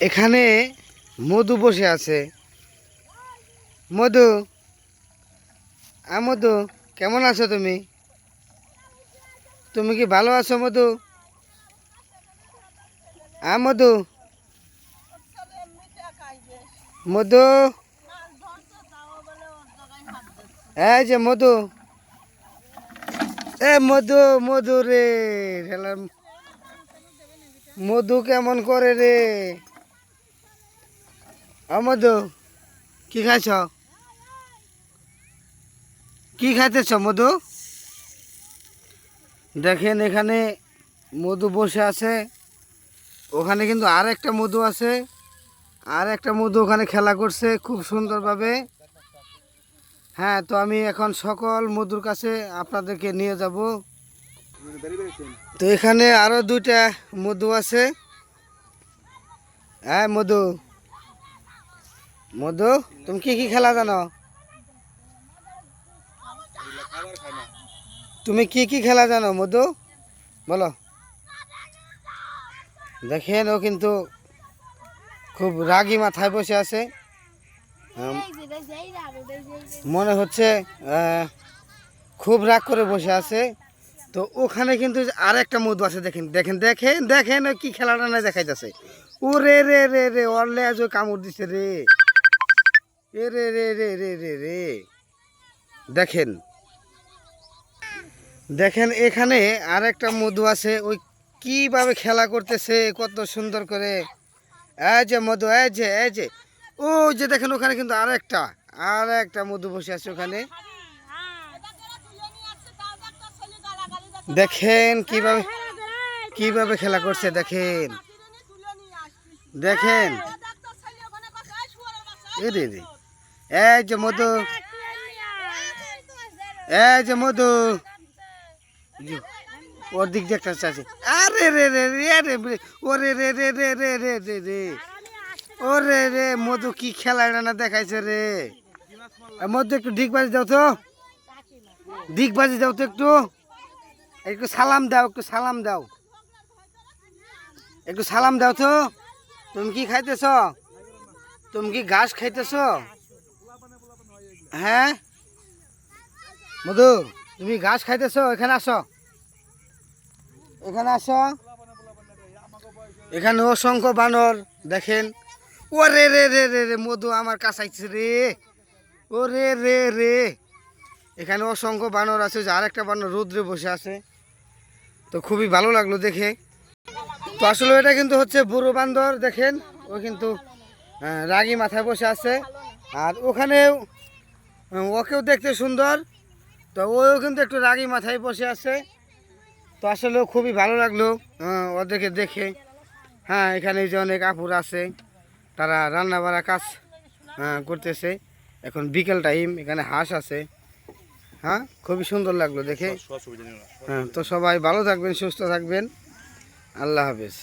এখানে মধু বসে আছে। মধু, আ মধু, কেমন আছো তুমি? তুমি কি ভালো আছো মধু? আ মধু? মধু? এই যে মধু। এ মধু মধু রে মধু কেমন করে রে? মধু কি খাইছ? কি খাইতেছ মধু? দেখেন এখানে মধু বসে আছে। ওখানে কিন্তু আর একটা মধু আছে। আর একটা মধু ওখানে খেলা করছে খুব সুন্দরভাবে। হ্যাঁ তো আমি এখন সকল মধুর কাছে আপনাদেরকে নিয়ে যাব। তো এখানে আরও দুইটা মধু আছে। হ্যাঁ মধু। মধু, তুমি কি কি খেলা জানো? তুমি কি কি খেলা জানো, মধু? বলো। দেখেন, ও কিন্তু খুব রাগী মাথায় বসে আছে। মনে হচ্ছে খুব রাগ করে বসে আছে। তো ওখানে কিন্তু আর একটা মধু আছে, দেখেন দেখেন দেখেন দেখেন কি খেলাটা না দেখাইতেছে। ও রে রে রে রে অরলে আজ কামড় দিছে রে। এ রে রে রে রে রে রে। দেখেন। দেখেন, এখানে আর একটা মধু আছে। ওই কীভাবে খেলা করতেছে, কত সুন্দর করে। এই যে মধু, এই যে এই যে। ও যে দেখেন, ওখানে কিন্তু আর একটা আর একটা মধু বসে আছে ওখানে। দেখেন কীভাবে কীভাবে খেলা করছে, দেখেন। দেখেন। এ রে এই যে মধু এই যে মধু ওর দিক দিয়ে একটা আছে আরে রে রে রে রে রে ওরে রে রে রে রে রে রে রে ওরে রে মধু কি খেলা এটা না দেখাইছে রে মধু একটু ডিগ বাজি দাও তো ডিগ বাজি দাও তো একটু একটু সালাম দাও একটু সালাম দাও একটু সালাম দাও তো তুমি কি খাইতেছ তুমি কি ঘাস খাইতেছ হ্যাঁ? মধু, তুমি ঘাস খাইতেছ, এখানে আসো। এখানে আসো। এখানে অসংখ্য বানর, দেখেন। ও রে রে রে রে রে মধু আমার কাছাইছে রে। ও রে রে। রে এখানে অসংখ্য বানর আছে, যে আরেকটা বানর রোদ্রে বসে আছে। তো খুবই ভালো লাগল দেখে। তো আসলে এটা কিন্তু হচ্ছে বুড়ো বান্দর, দেখেন। ও কিন্তু রাগী মাথায় বসে আছে। আর ওখানেও ওকেও দেখতে সুন্দর। তো ওও কিন্তু একটু রাগী মাথায় বসে আছে। তো আসলে খুবই ভালো লাগল ওদেরকে দেখে। হ্যাঁ এখানে যে অনেক আপুর আছে তারা রান্না বাড়া কাজ করতেছে। এখন বিকেল টাইম এখানে হাঁস আছে। হ্যাঁ খুবই সুন্দর লাগল দেখে। হ্যাঁ তো সবাই ভালো থাকবেন সুস্থ থাকবেন। আল্লাহ হাফেজ।